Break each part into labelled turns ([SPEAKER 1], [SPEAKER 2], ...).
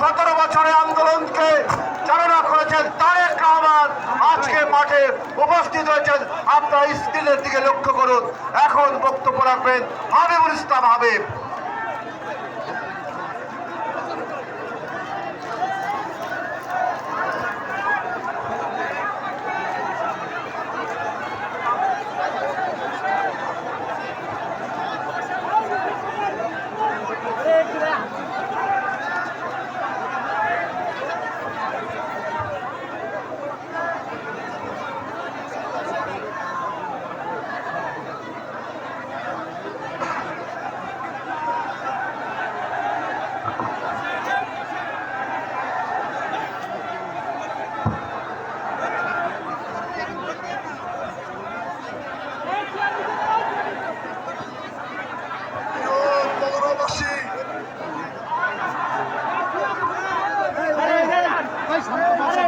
[SPEAKER 1] সতেরো বছরের আন্দোলনকে চালনা করেছেন তারেক রহমান। আজকে মাঠে উপস্থিত হয়েছেন। আপনার স্ক্রিনের দিকে লক্ষ্য করুন। এখন বক্তব্য রাখবেন হাবিবুল ইসলাম হাবিব নগরবাসী
[SPEAKER 2] সামনেতে বসেন বসেন বসেন
[SPEAKER 1] জোরে তালি দেয় জোরে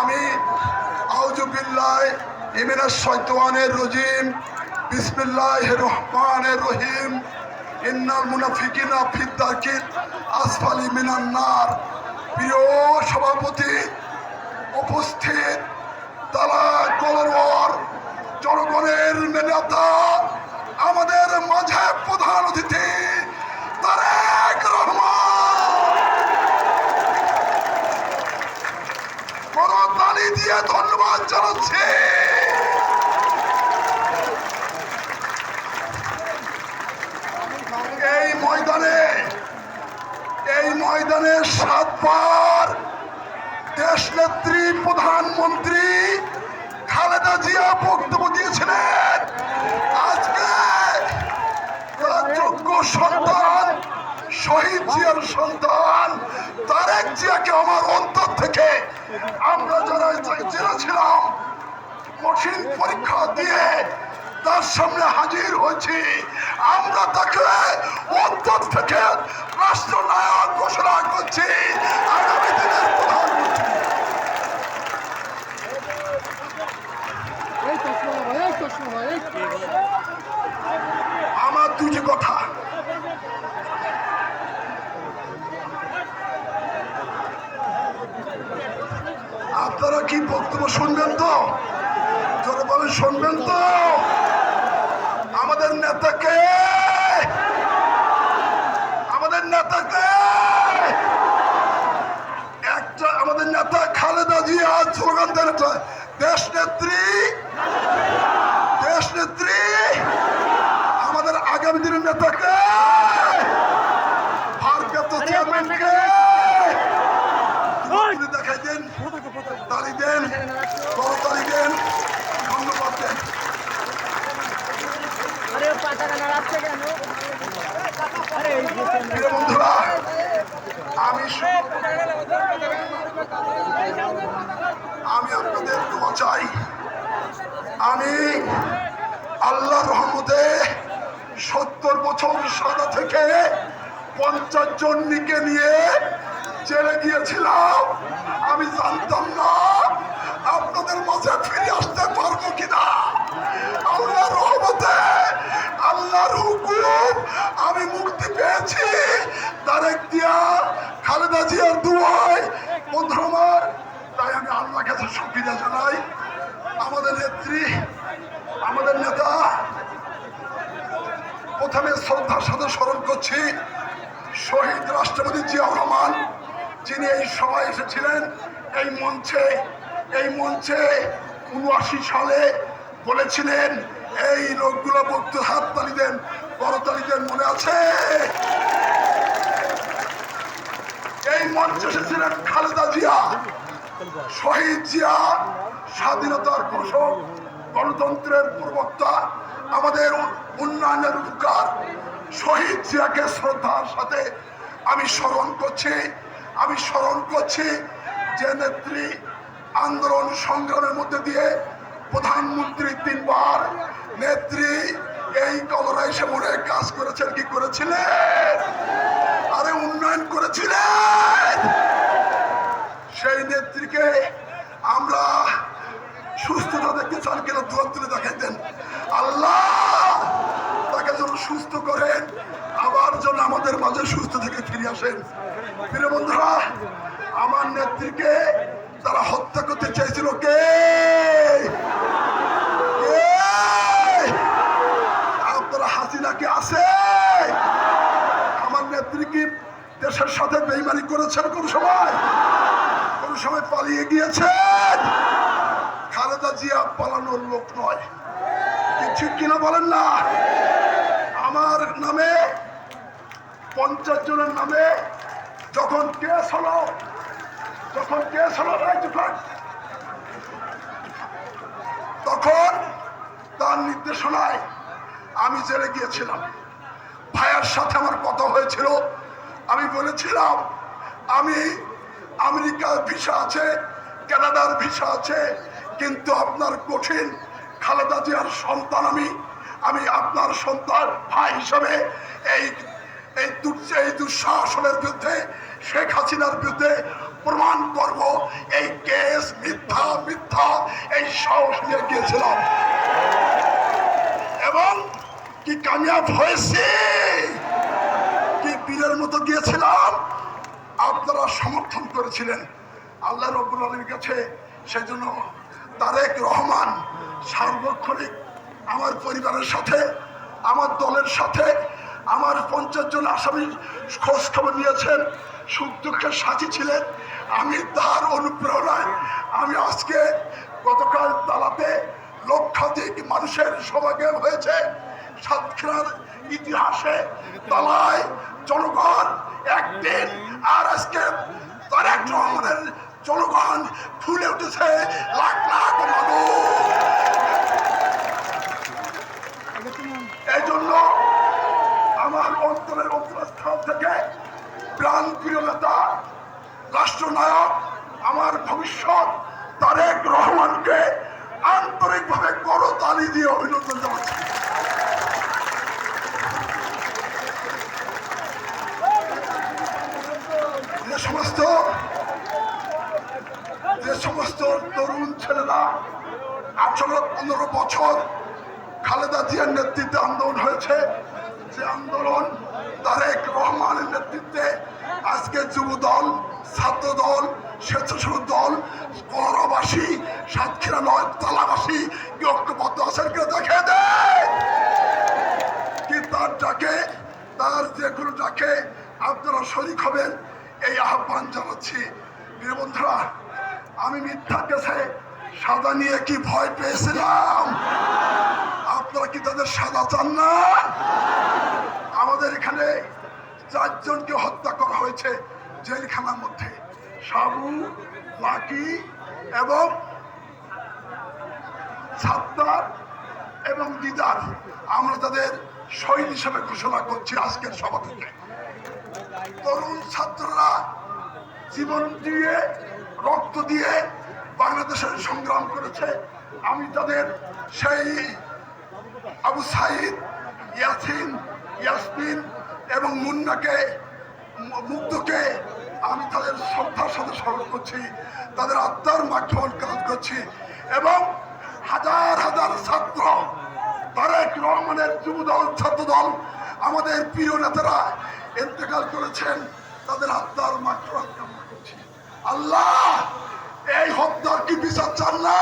[SPEAKER 1] আমি আউজুবিল্লাহ ইমিনা ইমিনাশ রজিম। বিসমিল্লাহ রহমানের রহিম। ইন্নাল মুনাফিকিনা ফিদ দারকিল আসফালি মিনান নার। প্রিয় সভাপতি, উপস্থিত তালা ময়দানে সাতবার দেশ নেত্রী, প্রধানমন্ত্রী খালেদা জিয়া বক্তব্য দিয়েছিলেন। আজকে যোগ্য সন্তান, শহীদ জিয়ার সন্তান, তারেক জিয়াকে আমার অন্তর থেকে আমরা যারা জেনেছিলাম কঠিন পরীক্ষা দিয়ে তার সামনে হাজির হয়েছি। আমরা তাকে অন্তর থেকে রাষ্ট্রনায়ক ঘোষণা করছি। আগামী দিনের প্রধানমন্ত্রী। আমার দুটি কথা। আপনারা কি বক্তব্য শুনবেন তো? বলেন শুনবেন তো? আমাদের নেতাকে! আমাদের নেতাকে! একটা আমাদের নেতা খালেদা জিয়া স্লোগান দেন একটা, দেশ নেত্রী! দেশ নেত্রী! আমাদের আগামী দিনের নেতাকে ভারপ্রাপ্ত চেয়ারম্যানকে আপনি দেখাই দেন তালি দেন করতালি দেন ধন্যবাদ দেন
[SPEAKER 2] আরে পাতাকা নাড়াচ্ছে কেন আরে এই যে
[SPEAKER 1] প্রিয় বন্ধুরা আমি শুধু আমি আপনাদের দোয়া চাই। আমি আল্লাহ রহমতে সত্তর বছর সাদা থেকে পঞ্চাশ জন নিকে নিয়ে জেলে গিয়েছিলাম। আমি জানতাম না আপনাদের মাঝে ফিরে আসতে পারব কিনা। আল্লাহ রহমতে, আল্লাহর হুকুম আমি মুক্তি পেয়েছি। তারেক দিয়া, খালেদা জিয়ার দুয়ায় বন্ধু তাই আমি আল্লাহ কাছে সুবিধা আমাদের নেত্রী আমাদের নেতা প্রথমে শ্রদ্ধার সাথে স্মরণ করছি। শহীদ রাষ্ট্রপতি জিয়াউর রহমান, যিনি এই সভায় এসেছিলেন, এই মঞ্চে এই মঞ্চে উনআশি সালে বলেছিলেন, এই লোকগুলো বক্তব্য হাত তালি দেন করতালি দেন মনে আছে? এই মঞ্চে এসেছিলেন খালেদা জিয়া, শহীদ জিয়া, স্বাধীনতার ঘোষক, গণতন্ত্রের প্রবক্তা, আমাদের উন্নয়নের উপকার শহীদ জিয়াকে শ্রদ্ধার সাথে আমি স্মরণ করছি। আমি স্মরণ করছি যে নেত্রী আন্দোলন সংগ্রামের মধ্যে দিয়ে প্রধানমন্ত্রী তিনবার নেত্রী এই কলরাইসে মোড়ে কাজ করেছেন, কি করেছিলেন? আরে উন্নয়ন করেছিলেন। সেই নেত্রীকে আমরা সুস্থতা দেখতে চান কিনা দোয়া তুলে দেখাইতেন আল্লাহ! সুস্থ করেন। আবার যেন আমাদের মাঝে সুস্থ থেকে ফিরে আসেন। প্রিয় বন্ধুরা, আমার নেত্রীকে তারা হত্যা করতে চাইছিল কে? আপনারা হাসিনা কি আছে? আমার নেত্রী কি দেশের সাথে বেইমানি করেছেন কোন সময়? কোন সময় পালিয়ে গিয়েছেন? খালেদা জিয়া পালানোর লোক নয়। কি ঠিক কিনা বলেন না আমার নামে পঞ্চাশ জনের নামে যখন কেস হলো, যখন কেস হলো তখন তার নির্দেশনায় আমি জেলে গিয়েছিলাম। ভাইয়ার সাথে আমার কথা হয়েছিল। আমি বলেছিলাম, আমি আমেরিকার ভিসা আছে, কানাডার ভিসা আছে, কিন্তু আপনার কঠিন খালেদা জিয়ার সন্তান আমি। আমি আপনার সন্তান, ভাই হিসাবে এই এই এই দুঃশাসনের বিরুদ্ধে, শেখ হাসিনার বিরুদ্ধে প্রমাণ করব, এই কেস মিথ্যা মিথ্যা, এই সাহস নিয়ে গিয়েছিলাম। এবং কি কামিয়াব হয়েছে? কি বীরের মতো গিয়েছিলাম? আপনারা সমর্থন করেছিলেন। আল্লাহ রব্বুল আলীর কাছে সেজন্য তারেক রহমান সার্বক্ষণিক আমার পরিবারের সাথে, আমার দলের সাথে আমার পঞ্চাশ জন আসামি খোঁজ খবর নিয়েছেন, সুখ দুঃখের সাথী ছিলেন। আমি তার অনুপ্রেরণায় আমি আজকে গতকাল তালাতে লক্ষাধিক মানুষের সমাগম হয়েছে। সাতক্ষীরার ইতিহাসে তালায় জনগণ একদিন আর আজকে তারেক রহমানের জনগণ ফুলে উঠেছে লাখ লাখ মানুষ এই জন্য অন্তরের অন্তরস্থল থেকে প্রাণ প্রিয় নেতা, রাষ্ট্রনায়ক, আমার ভবিষ্যৎ, তারেক রহমানকে আন্তরিকভাবে করতালি দিয়ে অভিনন্দন জানাচ্ছি। যে সমস্ত যে সমস্ত তরুণ ছেলেরা আঠারো, পনেরো বছর খালেদা জিয়ার নেতৃত্বে আন্দোলন হয়েছে যে আন্দোলন, তারেক রহমানের নেতৃত্বে আজকে যুব দল ছাত্র দল স্বেচ্ছাসেবক দল কলরাবাসী সাতক্ষীরা নয়, তালাবাসী কি ঐক্যবদ্ধ আছেন কেউ দেখে দেয় কি তার ডাকে, তার যে কোনো ডাকে আপনারা শরিক হবেন, এই আহ্বান জানাচ্ছি। প্রিয় বন্ধুরা, আমি মিথ্যা কেসে সাদা নিয়ে কি ভয় পেয়েছিলাম? আপনারা কি তাদের সাদা চান না? এখানে চারজনকে হত্যা করা হয়েছে জেলখানার মধ্যে। সাবু লাকি এবং সাত্তার এবং দিদার। আমরা তাদের শহীদ হিসেবে ঘোষণা করছি আজকের সভা থেকে। তরুণ ছাত্ররা জীবন দিয়ে, রক্ত দিয়ে বাংলাদেশের সংগ্রাম করেছে। আমি তাদের সেই আবু সাইদ, ইয়াসিন, ইয়াসমিন এবং মুন্নাকে মুগ্ধকে আমি তাদের শ্রদ্ধার সাথে স্মরণ করছি, তাদের আত্মার মাধ্যমে কাজ করছি এবং হাজার হাজার ছাত্র, তারেক রহমানের যুবদল, ছাত্রদল, আমাদের প্রিয় নেতারা ইন্তেকাল করেছেন, তাদের আত্মার মাত্র করছি। আল্লাহ, এই হত্যার কি বিচার চান না?